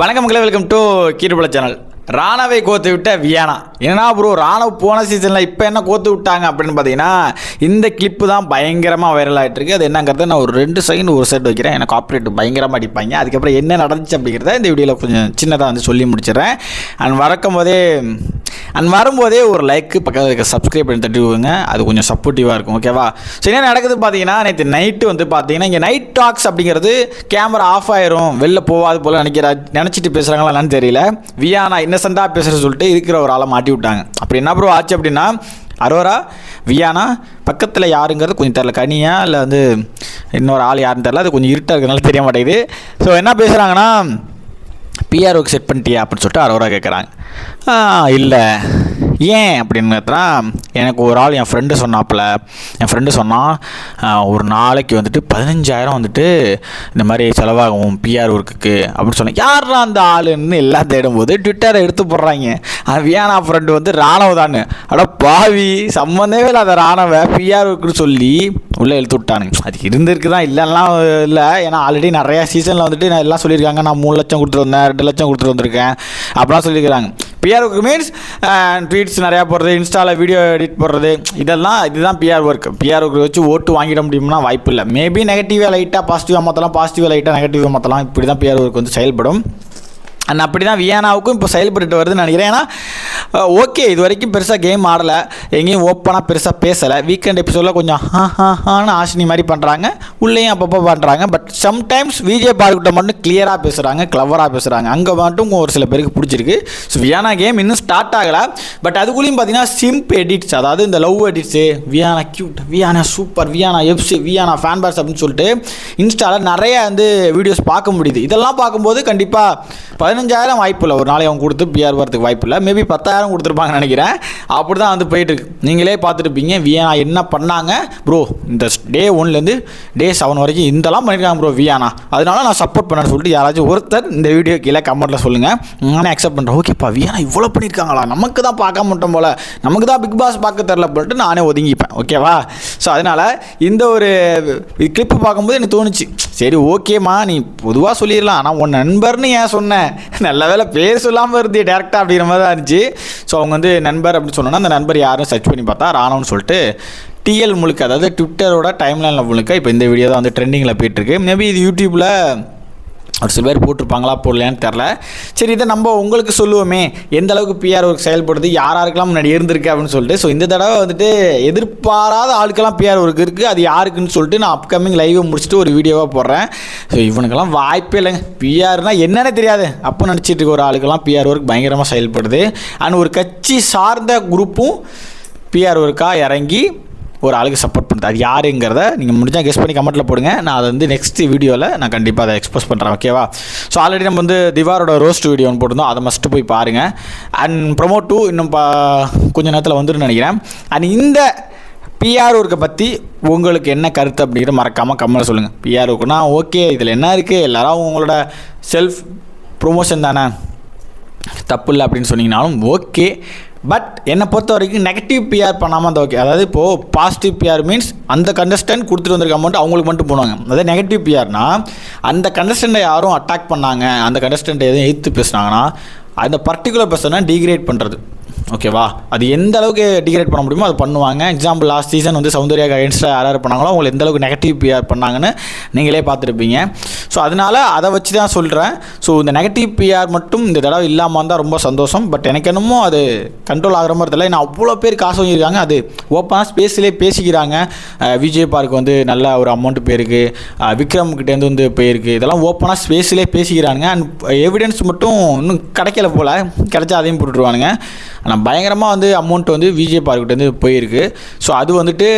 வணக்கம் மக்களே welcome to கீடுபல சேனல் ராணவை கோத்து விட்ட வியானா. என்னன்னா ப்ரோ ராணவ் போன சீசனில் இப்போ என்ன கோத்து விட்டாங்க அப்படின்னு பார்த்தீங்கன்னா இந்த கிளிப்பு தான் பயங்கரமாக வைரல் ஆகிட்டுருக்கு அது என்னங்கிறத நான் ஒரு ரெண்டு செகண்ட் ஒரு செட் வைக்கிறேன். எனக்கு ஆப்ரேட் பயங்கரமாக அடிப்பாங்க. அதுக்கப்புறம் என்ன நடந்துச்சு அப்படிங்கிறத இந்த வீடியோவில் கொஞ்சம் சின்னதாக வந்து சொல்லி முடிச்சிடுறேன். அண்ட் வரக்கும் போதே அண்ட் வரும்போதே ஒரு லைக்கு பக்கத்தில் இருக்க சப்ஸ்கிரைப் பண்ணி தட்டி விடுங்க. அது கொஞ்சம் சப்போர்ட்டிவாக இருக்கும் ஓகேவா ஸோ என்ன நடக்குது பார்த்தீங்கன்னா நேற்று நைட்டு வந்து பார்த்தீங்கன்னா இங்கே நைட் டாக்ஸ் அப்படிங்கிறது கேமரா ஆஃப் ஆயிரும். வெளில போகாது போல் நினைக்கிற நினச்சிட்டு பேசுகிறாங்களா என்னன்னு தெரியல. வியானா இன்னசென்ட்டாக பேசுகிற சொல்லிட்டு இருக்கிற ஒரு ஆளை மாட்டி விட்டாங்க. அப்படி என்ன ப்ரோ ஆச்சு அப்படின்னா அரோரா வியானா பக்கத்தில் யாருங்கிறது கொஞ்சம் தெரில கனியா இல்லை வந்து இன்னொரு ஆள் யாருன்னு தெரில அது கொஞ்சம் இருட்டாக இருக்கிறதுனால தெரிய மாட்டேங்குது. ஸோ என்ன பேசுகிறாங்கன்னா பிஆர்ஓக்கு செட் பண்ணிட்டியா அப்படின்னு சொல்லிட்டு அரோரா கேட்குறாங்க இல்லை. ஏன் அப்படின்னு கேட்டா எனக்கு ஒரு ஆள் என் ஃப்ரெண்டு சொன்னாப்புல. என் ஃப்ரெண்டு சொன்னால் ஒரு நாளைக்கு வந்துட்டு பதினஞ்சாயிரம் வந்துட்டு இந்த மாதிரி செலவாகும் பிஆர் ஒர்க்குக்கு அப்படின்னு சொன்னேன். யாரா அந்த ஆளுன்னு எல்லாம் தேடும்போது ட்விட்டரை எடுத்து போடுறாங்க. அந்த வியானா ஃப்ரெண்டு வந்து ராணவ தான் அட பாவி சம்மந்தமே இல்லாத ராணவ பிஆர் ஒர்க்குன்னு சொல்லி உள்ளே எழுத்து விட்டானுங்க. அது இருந்திருக்கு தான் இல்லைலாம் இல்லை. ஏன்னா ஆல்ரெடி நிறையா சீசனில் வந்துட்டு நான் எல்லாம் சொல்லியிருக்காங்க. நான் மூணு லட்சம் கொடுத்துட்டு வந்தேன் ரெண்டு லட்சம் கொடுத்துட்டு வந்திருக்கேன். அப்படிலாம் சொல்லியிருக்கிறாங்க. பிஆர் ஒர்க் மீன்ஸ் ட்வீட்ஸ் நிறையா போடுறது இன்ஸ்டாவில் வீடியோ எடிட் போடுறது இதெல்லாம் இதுதான் பிஆர் ஒர்க் பிஆர் ஒர்க் வச்சு ஓட்டு வாங்கிட முடியும்னா வாய்ப்பு இல்லை. மேபி நெகட்டிவாக லைட்டாக பாசிட்டிவாக மாற்றலாம் பாசிட்டிவாக லைட்டாக நெகட்டிவாக மாற்றலாம் இப்படி தான் பிஆர் ஒர்க் வந்து செயல்படும். அண்ட் அப்படி தான் வியானாவுக்கும் இப்போ செயல்பட்டு வருதுன்னு நினைக்கிறேன். ஏன்னா ஓகே இது வரைக்கும் பெருசாக கேம் ஆடலை. எங்கேயும் ஓப்பனாக பெருசாக பேசலை. வீக்கெண்ட் எபிசோடில் கொஞ்சம் ஹா ஹா ஹான்னு ஆஷினி மாதிரி பண்ணுறாங்க உள்ளேயும் அப்பப்போ பண்ணுறாங்க பட் சம்டைம்ஸ் விஜய் பார்க்கிட்ட மட்டும் கிளியராக பேசுகிறாங்க கிளவராக பேசுகிறாங்க அங்கே மட்டும் ஒரு சில பேருக்கு பிடிச்சிருக்கு. ஸோ வியானா கேம் இன்னும் ஸ்டார்ட் ஆகலை. பட் அதுக்குள்ளேயும் பார்த்தீங்கன்னா சிம்ப் எடிட்ஸ் அதாவது இந்த லவ் எடிட்ஸு வியானா க்யூட் வியானா சூப்பர் வியானா எப்ஸு வியானா ஃபேன் பார்ஸ் அப்படின்னு சொல்லிட்டு இன்ஸ்டாவில் நிறைய வந்து வீடியோஸ் பார்க்க முடியுது. இதெல்லாம் பார்க்கும்போது கண்டிப்பாக பதினஞ்சாயிரம் வாய்ப்பு இல்லை ஒரு நாளைக்கு அவங்க கொடுத்து பிஆர் வரதுக்கு வாய்ப்பு இல்லை மேபி பத்தாயிரம் கொடுத்துருப்பாங்கன்னு நினைக்கிறேன். அப்படி தான் வந்து போயிட்டுருக்கு. நீங்களே பார்த்துருப்பீங்க. வியானா என்ன பண்ணாங்க? ப்ரோ இந்த டே ஒன்லேருந்து டே செவன் வரைக்கும் இதெல்லாம் பண்ணியிருக்காங்க ப்ரோ வியானா அதனால நான் சப்போர்ட் பண்ணேன்னு சொல்லிட்டு யாராச்சும் ஒருத்தர் இந்த வீடியோ கீழே கமெண்ட்டில் சொல்லுங்கள் நானே அக்செப்ட் பண்ணுறேன் ஓகேப்பா வியானா இவ்வளோ பண்ணியிருக்காங்களா நமக்கு தான் பார்க்க மாட்டோம் போல். நமக்கு தான் பிக் பாஸ் பார்க்க தெரில போட்டு நானே ஒதுங்கிப்பேன். ஓகேவா ஸோ அதனால் இந்த ஒரு கிளிப்பு பார்க்கும்போது எனக்கு தோணுச்சு. சரி ஓகேம்மா நீ பொதுவாக சொல்லிடலாம். ஆனால் உன் நண்பர்னு ஏன் சொன்னேன் நல்ல வேலை பேர் சொல்லாமல் இருந்தே டேரெக்டாக அப்படிங்கிற மாதிரி தான் இருந்துச்சு. ஸோ அவங்க வந்து நண்பர் அப்படின்னு சொன்னோன்னா அந்த நண்பர் யாரும் சர்ச் பண்ணி பார்த்தா ராணுன்னு சொல்லிட்டு டிஎல் முழுக்க அதாவது ட்விட்டரோட டைம்லைனில் முழுக்க இப்போ இந்த வீடியோ தான் வந்து ட்ரெண்டிங்கில் போயிட்டுருக்கு மேபி இது யூடியூப்பில் ஒரு சில பேர் போட்டிருப்பாங்களா போடலையான்னு தெரில. சரி இதை நம்ம உங்களுக்கு சொல்லுவோமே. எந்த அளவுக்கு பிஆர் ஒர்க் செயல்படுது யார் யாருக்கெல்லாம் முன்னாடி இருந்திருக்கு அப்படின்னு சொல்லிட்டு. ஸோ இந்த தடவை வந்துட்டு எதிர்பாராத ஆளுக்கெல்லாம் பிஆர் ஒர்க் இருக்குது அது யாருக்குன்னு சொல்லிட்டு நான் அப்கமிங் லைவை முடிச்சுட்டு ஒரு வீடியோவாக போடுறேன். ஸோ இவனுக்கெல்லாம் வாய்ப்பே இல்லைங்க. பிஆர்னா என்னென்ன தெரியாது. அப்போ நினச்சிட்டு இருக்க ஒரு ஆளுக்கெல்லாம் பிஆர் ஒர்க் பயங்கரமாக செயல்படுது. அண்ட் ஒரு கட்சி சார்ந்த குரூப்பும் பிஆர் ஒர்க்காக இறங்கி ஒரு ஆளுக்கு சப்போர்ட் பண்ணுறது அது யாருங்கிறத நீங்கள் முடிஞ்சால் கெஸ்ட் பண்ணி கமெண்ட்டில் போடுங்க. நான் அதை வந்து நெக்ஸ்ட் வீடியோவில் நான் கண்டிப்பாக அதை எக்ஸ்போஸ் பண்ணுறேன் ஓகேவா ஸோ ஆல்ரெடி நம்ம வந்து திவாரோட ரோஸ்ட் வீடியோ ஒன்று போட்டிருந்தோம். அதை மஸ்ட்டு போய் பாருங்கள் அண்ட் ப்ரொமோட் டூ இன்னும் பா கொஞ்ச நேரத்தில் வந்துடும் நினைக்கிறேன். அண்ட் இந்த பிஆர் ஒர்க்கை பற்றி உங்களுக்கு என்ன கருத்து அப்படிங்கிற மறக்காமல் கமெண்ட்டில் சொல்லுங்கள் பிஆர் ஒர்க்குனா ஓகே இதில் என்ன இருக்குது எல்லாரும் உங்களோட செல்ஃப் ப்ரொமோஷன் தானே? தப்பு இல்லை அப்படின்னு சொன்னீங்கனாலும் ஓகே பட் என்னை பொறுத்த வரைக்கும் நெகட்டிவ் பிஆர் பண்ணாமல் அந்த ஓகே அதாவது இப்போது பாசிட்டிவ் பிஆர் மீன்ஸ் அந்த கண்டஸ்டன்ட் கொடுத்துட்டு வந்திருக்க அமௌண்ட் அவங்களுக்கு மட்டும் போனாங்க அதாவது நெகட்டிவ் பிஆர்னா அந்த கண்டஸ்டண்ட்டை யாரும் அட்டாக் பண்ணாங்க அந்த கண்டஸ்டண்ட்டை எதுவும் எதிர்த்து பேசுனாங்கன்னா அந்த பர்டிகுலர் பர்சனை டிகிரேட் பண்ணுறது ஓகேவா அது எந்த அளவுக்கு டிகிரேட் பண்ண முடியுமோ அது பண்ணுவாங்க. எக்ஸாம்பிள் லாஸ்ட் சீசன் வந்து சௌந்தர்யா அகேன்ஸ்டாக யார் யார் பண்ணாங்களோ அவங்களை எந்த அளவுக்கு நெகட்டிவ் பிஆர் பண்ணாங்கன்னு நீங்களே பார்த்துருப்பீங்க. ஸோ அதனால் அதை வச்சு தான் சொல்கிறேன் ஸோ இந்த நெகட்டிவ் பிஆர் மட்டும் இந்த தடவை இல்லாமல் இருந்தால் ரொம்ப சந்தோஷம். பட் எனக்கு என்னமோ அது கண்ட்ரோல் ஆகிற மாதிரி தெரியல. ஏன்னா அவ்வளோ பேர் காசு வாங்கியிருக்காங்க. அது ஓப்பனாக ஸ்பேஸ்லேயே பேசிக்கிறாங்க. விஜய் பார்க் வந்து நல்ல ஒரு அமௌண்ட் போயிருக்கு. விக்ரம் கிட்டேருந்து வந்து போயிருக்கு. இதெல்லாம் ஓப்பனாக ஸ்பேஸ்லேயே பேசிக்கிறாங்க அண்ட் எவிடன்ஸ் மட்டும் இன்னும் கிடைக்கல போல். கிடைச்சா அதையும் போட்டுருவானுங்க. ஆனால் பயங்கரமாக வந்து அமௌண்ட் வந்து விஜய் பார்க்கிட்டேருந்து போயிருக்கு. ஸோ அது வந்துட்டு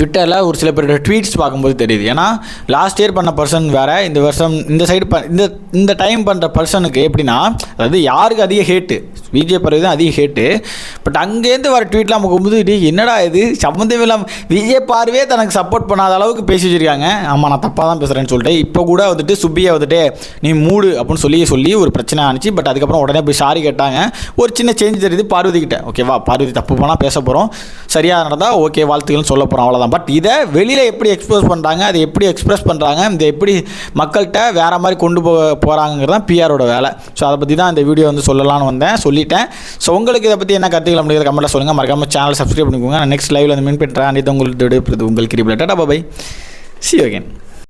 ட்விட்டரில் ஒரு சில பேரோட ட்வீட்ஸ் பார்க்கும்போது தெரியுது. ஏன்னா லாஸ்ட் இயர் பண்ண பர்சன் வேறு இந்த வருஷம் இந்த சைடு ப இந்த இந்த டைம் பண்ணுற பர்சனுக்கு எப்படின்னா அதாவது யாருக்கு அதிக ஹேட்டு விஜய் பரவி தான் அதிக ஹேட்டு பட் அங்கேருந்து வர ட்வீட்லாம் பார்க்கும்போது என்னடா இது? சம்மந்தம் இல்லாமல் விஜய் பார்வையே தனக்கு சப்போர்ட் பண்ணாத அளவுக்கு பேசி வச்சிருக்காங்க. ஆமாம் நான் தப்பாக தான் பேசுகிறேன்னு சொல்லிட்டு இப்போ கூட வந்துட்டு சுப்பியை வந்துட்டு நீ மூடு அப்படின்னு சொல்லி சொல்லி ஒரு பிரச்சனை ஆனிச்சு பட் அதுக்கப்புறம் உடனே போய் சாரி கேட்டாங்க. ஒரு சின்ன சேஞ்ச் தெரியுது பார்வதி கிட்ட. ஓகேவா பார்வதி தப்பு பண்ணால் பேச போகிறோம் சரியாக நடந்தால் ஓகே வாழ்த்துக்கள்னு சொல்ல போகிறோம் அவ்வளோதான் சொல்லலாம் பட் இதை வெளியில் எப்படி எக்ஸ்போஸ் பண்ணுறாங்க அதை எப்படி எக்ஸ்பிரஸ் பண்ணுறாங்க இதை எப்படி மக்கள்கிட்ட வேறு மாதிரி கொண்டு போ போகிறாங்கிறது தான் பிஆரோட வேலை. ஸோ அதை பற்றி தான் இந்த வீடியோ வந்து சொல்லலாம்னு வந்தேன் சொல்லிட்டேன். ஸோ உங்களுக்கு இதை பற்றி என்ன கருத்துக்கள் அப்படிங்கிற கமெண்ட்டில் சொல்லுங்கள் மறக்காமல் சேனல் சப்ஸ்கிரைப் பண்ணிக்கோங்க. நான் நெக்ஸ்ட் லைவில் வந்து மீன் பண்ணுறேன் அனைத்து உங்களுக்கு உங்களுக்கு கிரிபிள் டாடா பாய் சி அகேன்